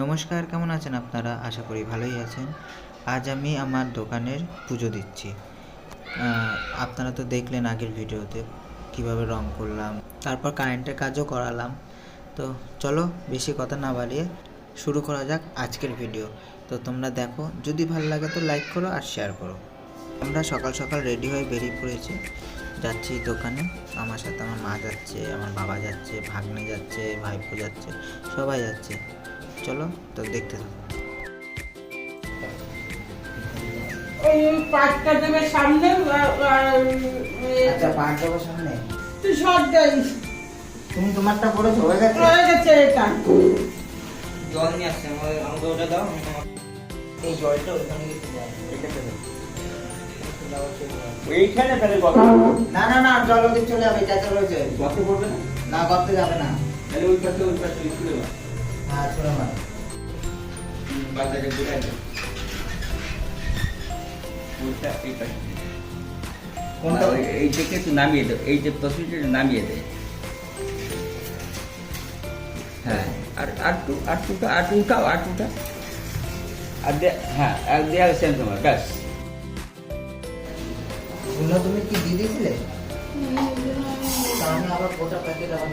নমস্কার, কেমন আছেন আপনারা? আশা করি ভালোই আছেন। আজ আমি আমার দোকানের পুজো দিচ্ছি। আপনারা তো দেখলেন আগের ভিডিওতে কীভাবে রং করলাম, তারপর কারেন্টের কাজও করালাম। তো চলো বেশি কথা না বাড়িয়ে শুরু করা যাক আজকের ভিডিও। তো তোমরা দেখো, যদি ভালো লাগে তো লাইক করো আর শেয়ার করো। আমরা সকাল সকাল রেডি হয়ে বেরিয়ে পড়েছি। যাচ্ছি দোকানে। আমার সাথে আমার মা যাচ্ছে, আমার বাবা যাচ্ছে, ভাগ্নে যাচ্ছে, ভাইপো যাচ্ছে, সবাই যাচ্ছে। চলো তো দেখতে থাকো। ওই পাঁচটা দেবে সামনে আচ্ছা পাঁচ যাব সামনে? তুই সব যাই তুমি তোমারটা করেছ হয়ে গেছে? রয়ে গেছে এটা। জল নিয়ে আসছে আমাকে আমাকে ওটা দাও এই জলটা ওইখানে গেছে এটা ফেলো এইখানে তাহলে না না না জল ওদিক চলে যাবে যা চলে যাবে কত পড়বে না? না করতে যাবে না। তাহলে ওই পাশে ওই পাশে হ্যাঁ বাচ্চাকে এই কোনটা? এই থেকে একটু নামিয়ে দেবে এই যে নামিয়ে দেয় হ্যাঁ আর আর টু আর টুটা আর উঠাও আর টুটা। আর দে হ্যাঁ আর দেওয়া সেম তোমার ব্যাস। গুলো তুমি কি দিয়ে দিয়েছিলে? তাহলে আবার গোটা প্যাকেট আবার।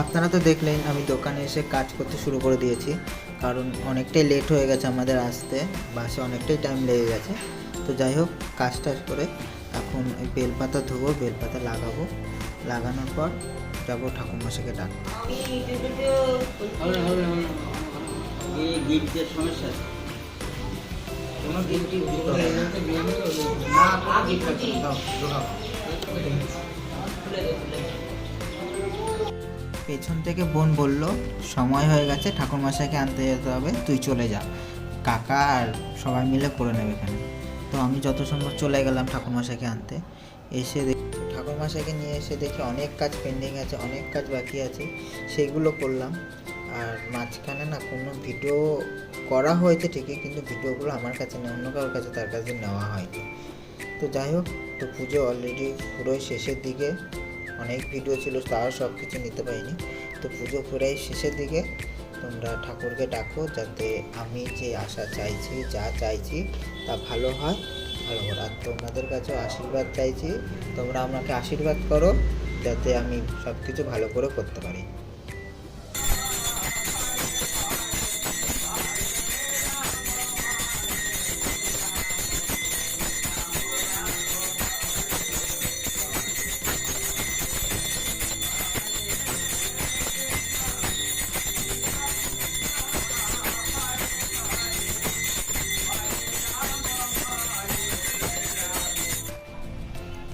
আপনারা তো দেখলেন, আমি দোকানে এসে কাজ করতে শুরু করে দিয়েছি। কারণ অনেকটাই লেট হয়ে গেছে আমাদের আসতে, বাসে অনেকটাই টাইম লেগে গেছে। তো যাই হোক কাজ টাজ করে এখন ওই বেলপাতা ধোবো বেলপাতা লাগাবো লাগানোর পর যাব ঠাকুরমশাকে ডাক এই গিফটের সমস্যা কোনো গিফটই দিতে হবে না। না, কোনো gift আছে না। দাও, ঢোকাও। পেছন থেকে বোন বলল সময় হয়ে গেছে ঠাকুরমশাইকে আনতে যেতে হবে তুই চলে যা কাকা আর সবাই মিলে করে নেবে এখানে তো আমি যত সম্ভব চলে গেলাম ঠাকুরমশাইকে আনতে। এসে দেখি ঠাকুরমশাইকে নিয়ে এসে দেখি অনেক কাজ পেন্ডিং আছে, অনেক কাজ বাকি আছে সেইগুলো করলাম। আর মাঝখানে না কোনো ভিডিও করা হয়েছে ঠিকই, কিন্তু ভিডিওগুলো আমার কাছে না অন্য কারোর কাছে তার কাছে নেওয়া হয়নি। তো যাই হোক, তো পুজো অলরেডি পুরোই শেষের দিকে অনেক ভিডিও ছিল, তাও সব কিছু নিতে পারিনি। তো পুজো পুরাই শেষের দিকে। তোমরা ঠাকুরকে ডাকো যাতে আমি যে আশা চাইছি, যা চাইছি তা ভালো হয়, ভালো করো আর তোমাদের কাছেও আশীর্বাদ চাইছি, তোমরা আমাকে আশীর্বাদ করো যাতে আমি সব কিছু ভালো করে করতে পারি।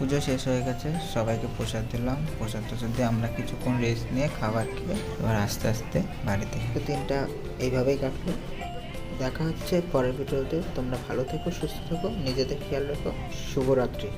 পুজো শেষ হয়ে গেছে, সবাইকে প্রসাদ দিলাম। প্রসাদ টসাদ দিয়ে আমরা কিছুক্ষণ রেস্ট নিয়ে খাবার খেয়ে এবার আস্তে আস্তে বাড়িতে তো দিনটা এইভাবেই কাটলো। দেখা হচ্ছে পরের ভিডিওতে। তোমরা ভালো থেকো, সুস্থ থেকো, নিজেদের খেয়াল রেখো। শুভরাত্রি।